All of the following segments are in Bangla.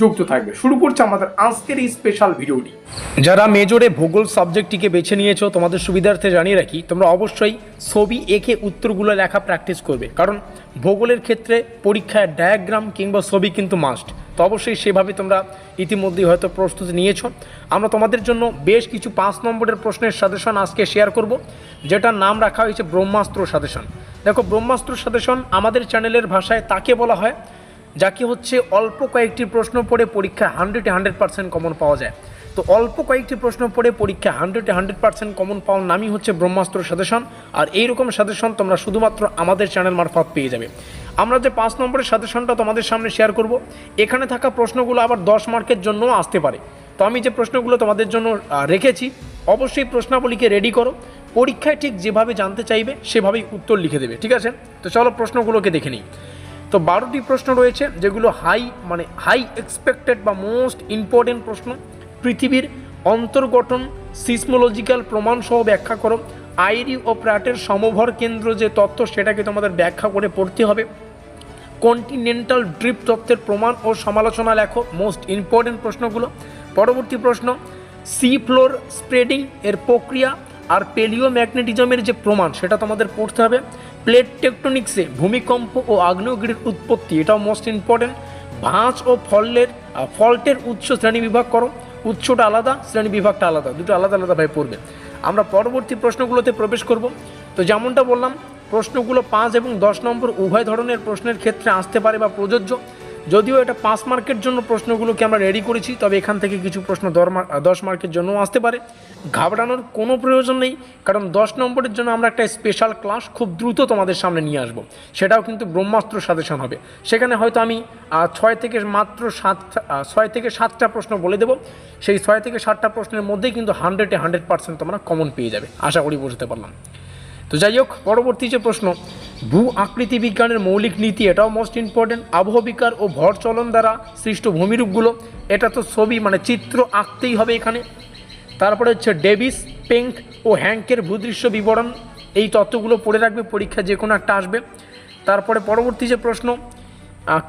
যুক্ত থাকবে। শুরু করছে আমাদের আজকের এই স্পেশাল ভিডিওটি যারা মেজরে ভূগোল সাবজেক্টটিকে বেছে নিয়েছো, তোমাদের সুবিধার্থে জানিয়ে রাখি, তোমরা অবশ্যই ছবি এঁকে উত্তরগুলো লেখা প্র্যাকটিস করবে। কারণ ভূগোলের ক্ষেত্রে পরীক্ষায় ডায়াগ্রাম কিংবা ছবি কিন্তু মাস্ট তো অবশ্যই সেভাবে তোমরা ইতিমধ্যেই হয়তো প্রস্তুতি নিয়েছো। আমরা তোমাদের জন্য বেশ কিছু পাঁচ নম্বরের প্রশ্নের সাজেশন আজকে শেয়ার করব, যেটার নাম রাখা হয়েছে ব্রহ্মাস্ত্র সাজেশন দেখো, ব্রহ্মাস্ত্র সাজেশন আমাদের চ্যানেলের ভাষায় তাকে বলা হয় যাকে হচ্ছে, অল্প কয়েকটি প্রশ্ন পড়ে পরীক্ষা হান্ড্রেডে হান্ড্রেড পার্সেন্ট কমন পাওয়া যায়। তো অল্প কয়েকটি প্রশ্ন পড়ে পরীক্ষা হান্ড্রেডে হান্ড্রেড পার্সেন্ট কমন পাওয়ার নামই হচ্ছে ব্রহ্মাস্ত্র সাজেশন আর এইরকম সাজেশন তোমরা শুধুমাত্র আমাদের চ্যানেল মারফত পেয়ে যাবে। আমরা যে পাঁচ নম্বরের সাজেশনটা তোমাদের সামনে শেয়ার করব, এখানে থাকা প্রশ্নগুলো আবার দশ মার্কের জন্যও আসতে পারে। তো আমি যে প্রশ্নগুলো তোমাদের জন্য রেখেছি, অবশ্যই প্রশ্নাবলীকে রেডি করো। পরীক্ষায় ঠিক যেভাবে জানতে চাইবে, সেভাবেই উত্তর লিখে দেবে, ঠিক আছে? তো চলো প্রশ্নগুলোকে দেখে নিই। তো বারোটি প্রশ্ন রয়েছে, যেগুলো হাই মানে হাই এক্সপেক্টেড বা মোস্ট ইম্পর্টেন্ট প্রশ্ন। পৃথিবীর অন্তর্গঠন সিসমোলজিক্যাল প্রমাণ সহ ব্যাখ্যা করো। আইরি ও প্রাটের সমভর কেন্দ্র যে তত্ত্ব, সেটাকে তোমাদের ব্যাখ্যা করে পড়তে হবে। কন্টিনেন্টাল ড্রিপ তত্ত্বের প্রমাণ ও সমালোচনা লেখো মোস্ট ইম্পর্টেন্ট প্রশ্নগুলো। পরবর্তী প্রশ্ন সি ফ্লোর স্প্রেডিং এর প্রক্রিয়া আর পেলিও ম্যাগনেটিজমের যে প্রমাণ, সেটা তোমাদের পড়তে হবে। প্লেট টেকটনিক্সে ভূমিকম্প ও আগ্নেয়গিরির উৎপত্তি, এটাও মোস্ট ইম্পর্টেন্ট ভাঁজ ও ফলের ফল্টের উৎস শ্রেণি বিভাগ করো। উৎসটা আলাদা, শ্রেণি বিভাগটা আলাদা। দুটো আলাদা আলাদাভাবে পড়বে। আমরা পরবর্তী প্রশ্নগুলোতে প্রবেশ করব। তো যেমনটা বললাম, প্রশ্নগুলো পাঁচ এবং দশ নম্বর উভয় ধরনের প্রশ্নের ক্ষেত্রে আসতে পারে বা প্রযোজ্য। যদিও এটা পাঁচ মার্কের জন্য প্রশ্নগুলোকে আমরা রেডি করেছি, তবে এখান থেকে কিছু প্রশ্ন দশ মার্কের জন্যও আসতে পারে। ঘাবড়ানোর কোনো প্রয়োজন নেই, কারণ দশ নম্বরের জন্য আমরা একটা স্পেশাল ক্লাস খুব দ্রুত তোমাদের সামনে নিয়ে আসব। সেটাও কিন্তু ব্রহ্মাস্ত্র সাজেশন হবে। সেখানে হয়তো আমি ছয় থেকে মাত্র সাত ছয় থেকে সাতটা প্রশ্ন বলে দেবো। সেই ছয় থেকে সাতটা প্রশ্নের মধ্যেই কিন্তু হান্ড্রেডে হান্ড্রেড পার্সেন্ট তোমরা কমন পেয়ে যাবে। আশা করি বুঝতে পারলাম। তো যাই হোক, পরবর্তী যে প্রশ্ন ভূ আকৃতি বিজ্ঞানের মৌলিক নীতি এটাও মোস্ট ইম্পর্টেন্ট আবহবিকার ও ভর চলন দ্বারা সৃষ্ট ভূমিরূপগুলো, এটা তো ছবি মানে চিত্র আঁকতেই হবে এখানে। তারপরে হচ্ছে ডেভিস, পেঙ্ক ও হ্যাঙ্কের ভূদৃশ্য বিবরণ, এই তত্ত্বগুলো পড়ে রাখবে পরীক্ষা যে কোনো একটা আসবে। তারপরে পরবর্তী যে প্রশ্ন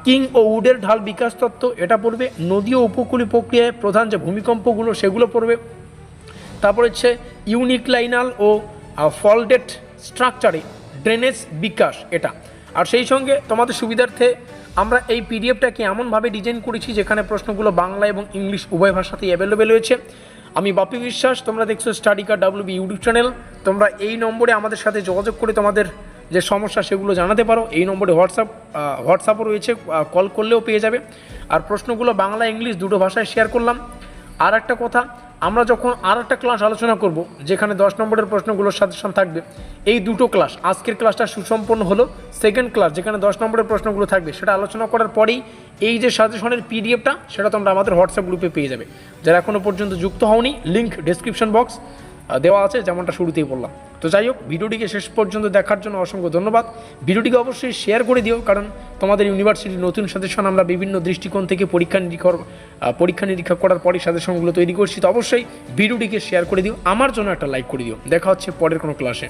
কিং ও উডের ঢাল বিকাশ তত্ত্ব, এটা পড়বে। নদী ও উপকূলীয় প্রক্রিয়ায় প্রধান যে ভূমিকম্পগুলো, সেগুলো পড়বে। তারপর হচ্ছে ইউনিক্লাইনাল ও ফলডেট স্ট্রাকচারে ড্রেনেজ বিকাশ এটা। আর সেই সঙ্গে তোমাদের সুবিধার্থে আমরা এই পিডিএফটাকে এমনভাবে ডিজাইন করেছি যেখানে প্রশ্নগুলো বাংলা এবং ইংলিশ উভয় ভাষাতেই অ্যাভেলেবেল রয়েছে। আমি বাপি বিশ্বাস, তোমরা দেখছ study Kar WB YouTube channel তোমরা এই নম্বরে আমাদের সাথে যোগাযোগ করে তোমাদের যে সমস্যা সেগুলো জানাতে পারো। এই নম্বরে হোয়াটসঅ্যাপ হোয়াটসঅ্যাপও রয়েছে কল করলেও পেয়ে যাবে। আর প্রশ্নগুলো বাংলা, ইংলিশ দুটো ভাষায় শেয়ার করলাম। আর একটা কথা আমরা যখন আর একটা ক্লাস আলোচনা করব, যেখানে দশ নম্বরের প্রশ্নগুলোর সাজেশন থাকবে, এই দুটো ক্লাস আজকের ক্লাসটা সুসম্পন্ন হলো সেকেন্ড ক্লাস যেখানে দশ নম্বরের প্রশ্নগুলো থাকবে, সেটা আলোচনা করার পরেই এই যে সাজেশনের পিডিএফটা সেটা তোমরা আমাদের হোয়াটসঅ্যাপ গ্রুপে পেয়ে যাবে। যারা এখনও পর্যন্ত যুক্ত হওনি লিঙ্ক ডিসক্রিপশন বক্স দেওয়া আছে, যেমনটা শুরুতেই বললাম। তো যাই হোক, ভিডিওটিকে শেষ পর্যন্ত দেখার জন্য অসংখ্য ধন্যবাদ। ভিডিওটিকে অবশ্যই শেয়ার করে দিও, কারণ তোমাদের ইউনিভার্সিটির নতুন সাজেশন আমরা বিভিন্ন দৃষ্টিকোণ থেকে পরীক্ষা নিরীক্ষা পরীক্ষা নিরীক্ষা করার পরে সাজেশনগুলো তৈরি করছি। তো অবশ্যই ভিডিওটিকে শেয়ার করে দিও, আমার জন্য একটা লাইক করে দিও। দেখা হচ্ছে পরের কোনো ক্লাসে